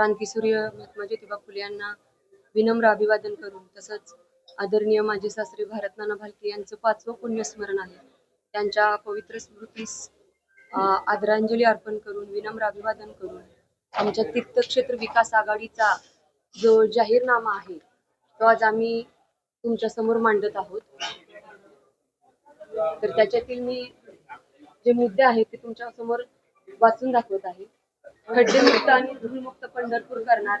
क्रांतीसूर्य महात्मा ज्योतिबा फुले यांना विनम्र अभिवादन करून तसंच आदरणीय माझे सासरे भारतनाना भालके यांचं पाचवं पुण्यस्मरण आहे. त्यांच्या पवित्र स्मृतीस आदरांजली अर्पण करून विनम्र अभिवादन करून आमच्या तीर्थक्षेत्र विकास आघाडीचा जो जाहीरनामा आहे तो आज आम्ही तुमच्यासमोर मांडत आहोत. तर त्याच्यातील मी जे मुद्दे आहेत ते तुमच्यासमोर वाचून दाखवत आहे. खड्डेमुक्त आणि धूळमुक्त पंढरपूर करणार.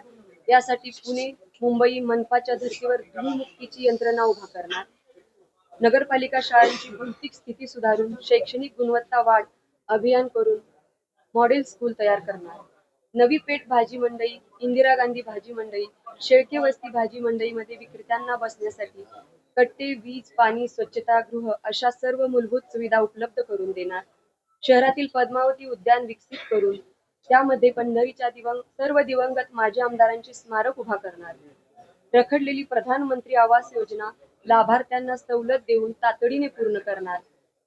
यासाठी पुणे मुंबई मनपाच्या धर्तीवर धूळमुक्तीची यंत्रणा उभा करणार. नगरपालिका शाळांची भौतिक स्थिती सुधारून शैक्षणिक गुणवत्ता वाढ अभियान करून मॉडेल स्कूल तयार करणार. नवी पेठ भाजी मंडई इंदिरा गांधी भाजी मंडई शेळके वस्ती भाजी मंडईमध्ये विक्रेत्यांना बसण्यासाठी कट्टे वीज पाणी स्वच्छतागृह अशा सर्व मूलभूत सुविधा उपलब्ध करून देणार. शहरातील पद्मावती उद्यान विकसित करून त्यामध्ये पंढरीच्या दिवंग सर्व दिवंगत माजी आमदारांचे स्मारक उभा करणार. रखडलेली प्रधानमंत्री आवास योजना लाभार्थ्यांना सवलत देऊन तातडीने पूर्ण करणार.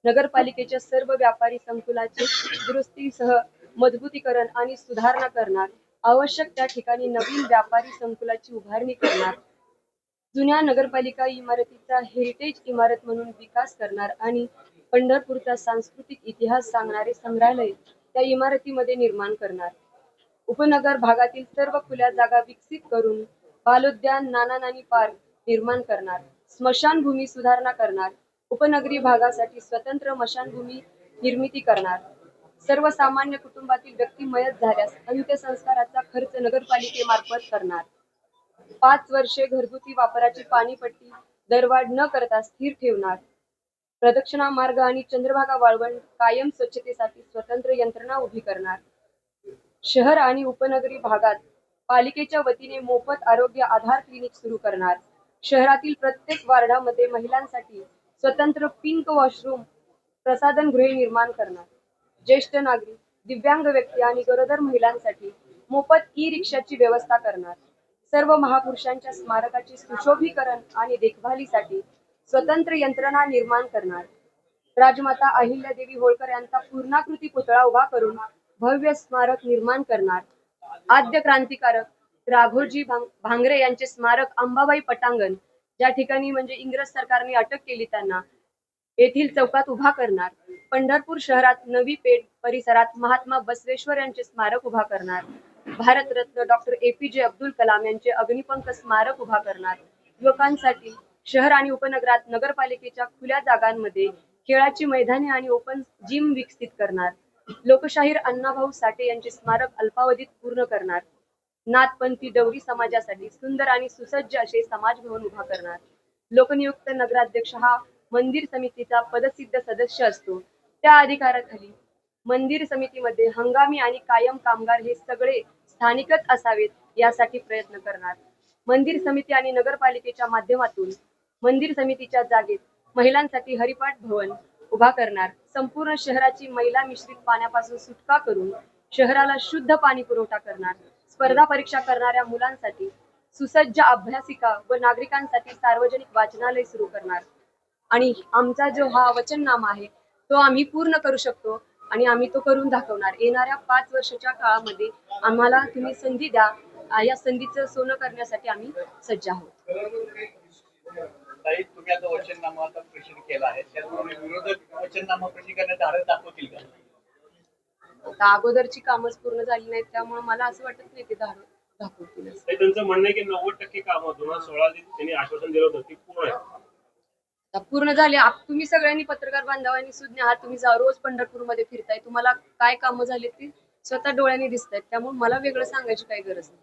नगरपालिकेच्या सर्व व्यापारी संकुलाची दुरुस्तीसह मजबूतीकरण आणि सुधारणा करणार. आवश्यक त्या ठिकाणी नवीन व्यापारी संकुलाची उभारणी करणार. जुन्या नगरपालिका इमारतीचा हेरिटेज इमारत म्हणून विकास करणार आणि पंढरपूरचा सांस्कृतिक इतिहास सांगणारे संग्रहालय त्या इमारतीमध्ये निर्माण करणार. उपनगर भागातील सर्व खुल्या जागा विकसित करून बालोद्यान नाना नानी पार्क निर्माण करणार. स्मशानभूमी सुधारणा करणार. उपनगरी भागासाठी स्वतंत्र मशानभूमी निर्मिती करणार. सर्वसामान्य कुटुंबातील व्यक्ती मयत झाल्यास अंत्यसंस्काराचा खर्च नगरपालिकेमार्फत करणार. पाच वर्षे घरगुती वापराची पाणीपट्टी दरवाढ न करता स्थिर ठेवणार. प्रदक्षिणा मार्ग आणि चंद्रभागा वाळवंट कायम स्वच्छतेसाठी स्वतंत्र यंत्रणा उभी करणार. शहर आणि उपनगरी भागात पालिकेच्या वतीने मोफत आरोग्य आधार क्लिनिक सुरू करणार. शहरातील प्रत्येक वार्डामध्ये महिलांसाठी स्वतंत्र पिंक वॉशरूम प्रसाधन गृहे निर्माण करणार. ज्येष्ठ नागरिक दिव्यांग व्यक्ती आणि गरोदर महिलांसाठी मोफत ई रिक्षाची व्यवस्था करणार. सर्व महापुरुषांच्या स्मारकाचे सुशोभीकरण आणि देखभालीसाठी स्वतंत्र यंत्रणा निर्माण करणार. राजमाता अहिल्यादेवी होळकर यांचा पूर्णाकृती पुतळा उभा करून भव्य स्मारक निर्माण करणार. आद्य क्रांतिकारक राघोजी भांगरे यांचे स्मारक अंबाबाई पटांगण ज्या ठिकाणी म्हणजे इंग्रज सरकारने अटक केली त्यांना येथील चौकात उभा करणार. पंढरपूर शहरात नवी पेठ परिसरात महात्मा बसवेश्वर यांचे स्मारक उभा करणार. भारतरत्न डॉक्टर ए पी जे अब्दुल कलाम यांचे अग्निपंख स्मारक उभा करणार. युवकांसाठी शहर आणि उपनगरात नगरपालिकेच्या खुल्या जागांमध्ये खेळाची मैदाने आणि ओपन जिम विकसित करणार. लोकशाहीर अण्णाभाऊ साठे यांचे स्मारक अल्पावधीत पूर्ण करणार. नाथपंथी दौरी समाजासाठी सुंदर आणि सुसज्ज असे समाज भवन उभा करणार. लोकनियुक्त नगराध्यक्ष हा मंदिर समितीचा पदसिद्ध सदस्य असतो. त्या अधिकाराखाली मंदिर समितीमध्ये हंगामी आणि कायम कामगार हे सगळे स्थानिकच असावेत यासाठी प्रयत्न करणार. मंदिर समिती आणि नगरपालिकेच्या माध्यमातून मंदिर समितीच्या जागेत महिलांसाठी हरिपाठ भवन उभा करणार. संपूर्ण शहराची महिला मिश्रित पाण्यापासून सुटका करून शहराला शुद्ध पाणी पुरवठा करणार. स्पर्धा परीक्षा करणाऱ्या मुलांसाठी सुसज्ज अभ्यासिका व नागरिकांसाठी सार्वजनिक वाचनालय सुरू करणार. आणि आमचा जो हा वचननामा आहे तो आम्ही पूर्ण करू शकतो आणि आम्ही तो करून दाखवणार. येणाऱ्या पाच वर्षाच्या काळामध्ये आम्हाला तुम्ही संधी द्या. या संधीचं सोनं करण्यासाठी आम्ही सज्ज आहोत. ताई तुम्ही आता वचननामा आता प्रसिद्ध केला आहे. त्याचप्रमाणे विरोधक वचननामा प्रसिद्ध करण्यात धाडस दाखवतील का? आता अगोदरची कामच पूर्ण झाली नाहीत त्यामुळे मला असं वाटत नाही ते धाड दाखवतील असं. त्यांचं म्हणणं आहे की नव्वद टक्के कामं दोन हजार सोळा जे त्यांनी आश्वासन दिलं होतं ती पूर्ण आहे आता पूर्ण झाले. आप- तुम्ही सगळ्यांनी पत्रकार बांधवांनी सुज्ञ आहात तुम्ही जा रोज पंढरपूरमध्ये फिरताय तुम्हाला काय कामं झाली ती स्वतः डोळ्यांनी दिसत आहेत त्यामुळे मला वेगळं सांगायची काही गरज नाही.